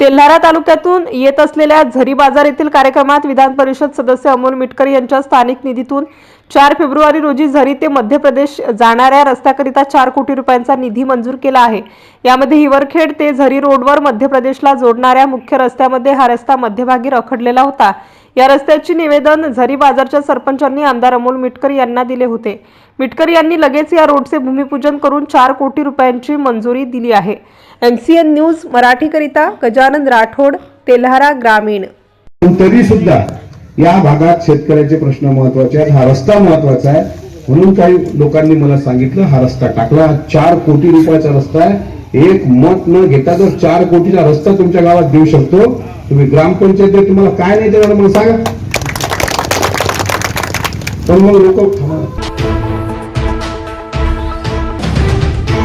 तेल्हारा तालुक्यातून येत असलेल्या झरी बाजार येथील कार्यक्रमात विधान परिषद सदस्य अमोल मिटकर यांच्या स्थानिक निधीतून चार फेब्रुवारी रोजी झरी ते मध्य प्रदेश जाणाऱ्या रस्त्याकरिता चार कोटी रुपयांचा निधी मंजूर केला आहे. यामध्ये हिवरखेड ते झरी रोडवर मध्य प्रदेशला जोडणाऱ्या मुख्य रस्त्यामध्ये हा रस्ता मध्यभागी रखडलेला होता. या रस्त्याचे निवेदन झरी बाजारच्या सरपंचांनी आमदार अमोल मिटकर यांना दिले होते. मिटकर यांनी लगेच या रोडचे भूमिपूजन करून चार कोटी रुपयांची मंजुरी दिली आहे. एमसीएन न्यूज मराठीकरिता गजानन राठोड तेल्हारा ग्रामीण. तरी सुद्धा या भागात शेतकऱ्याचे प्रश्न महत्त्वाचे आहेत हा रस्ता महत्त्वाचा आहे. म्हणून काही लोकांनी मला सांगितलं हा रस्ता टाकला. चार कोटी रुपयाचा रस्ता आहे. एक मत न घेता जर चार कोटीचा रस्ता तुमच्या गावात देऊ शकतो तुम्ही ग्रामपंचायत तुम्हाला काय नाही देणार मला सांगा. पण मग लोक